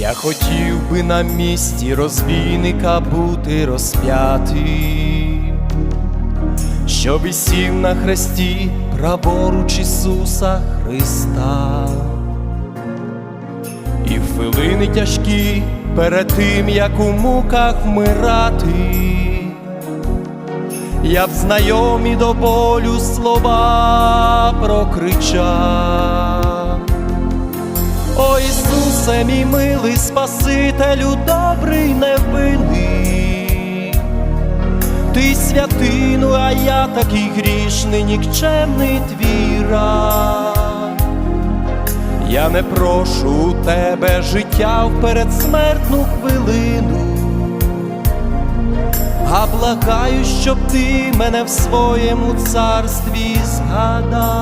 Я хотів би на місці розбійника бути розп'ятим, що висів на хресті праворуч Ісуса Христа, і в хвилини тяжкі перед тим, як у муках вмирати, я б знайомі до болю слова прокричав. Мій милий Спасителю, добрий невинний, ти святину, а я такий грішний, нікчемний твій раб. Я не прошу у тебе життя в передсмертну хвилину, а благаю, щоб ти мене в своєму царстві згадав.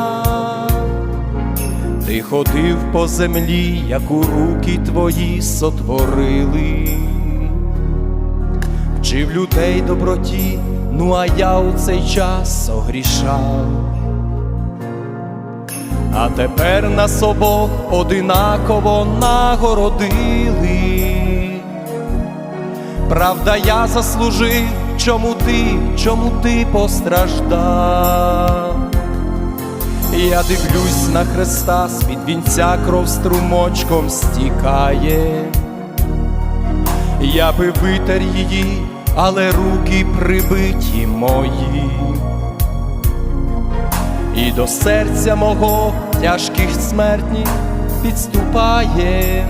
Ходив по землі, як у руки твої сотворили, вчив людей доброті, ну а я у цей час огрішав. А тепер нас обох одинаково нагородили. Правда, я заслужив, чому ти, чому ти постраждав. Я дивлюсь на Христа, з-під вінця кров струмочком стікає. Я би витер її, але руки прибиті мої. І до серця мого тяжких смертні підступає.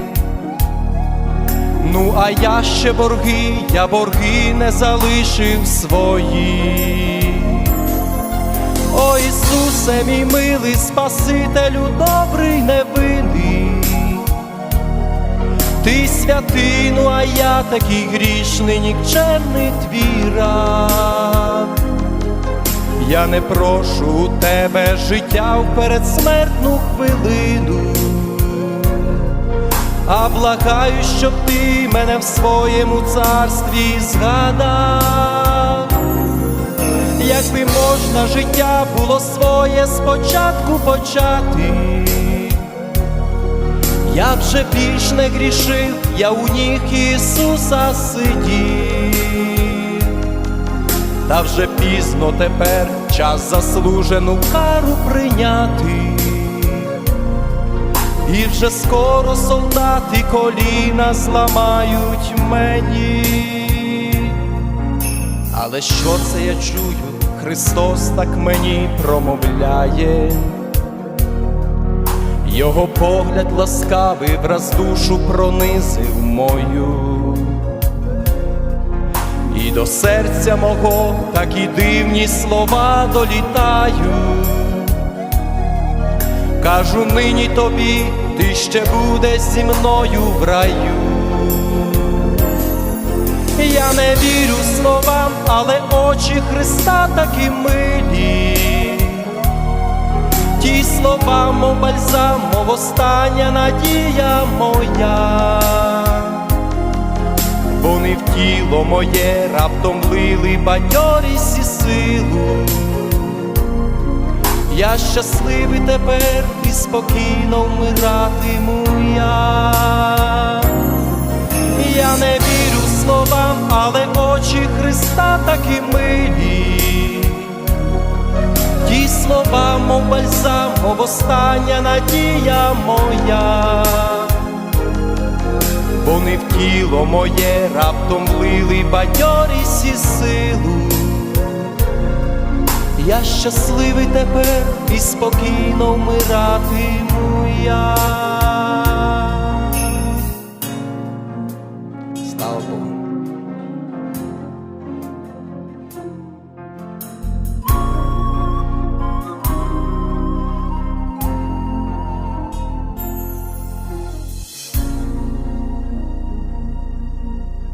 Ну, а я ще борги, я борги не залишив свої. О Ісусе, мій милий Спасителю, добрий невинний, ти святину, а я такий грішний, нікчемний твій раб. Я не прошу у тебе життя в передсмертну хвилину, а благаю, щоб ти мене в своєму царстві згадав. Якби можна життя було своє спочатку почати, я вже більш не грішив, я у ніг Ісуса сидів, та вже пізно тепер час заслужену кару прийняти, і вже скоро солдати коліна зламають мені. Але що це я чую? Христос так мені промовляє, Його погляд ласкавий враз душу пронизив мою, і до серця мого такі дивні слова долітають. Кажу нині тобі, ти ще будеш зі мною в раю. Я не вірю словам, але очі Христа такі милі. Ті слова, мов бальзам, мов остання надія моя. Вони в тіло моє раптом влили бадьорість і силу. Я щасливий тепер і спокійно вмиратиму я. Я не мов бальзам, остання надія моя. Вони в тіло моє раптом влили бадьорість і силу. Я щасливий тепер і спокійно вмиратиму я.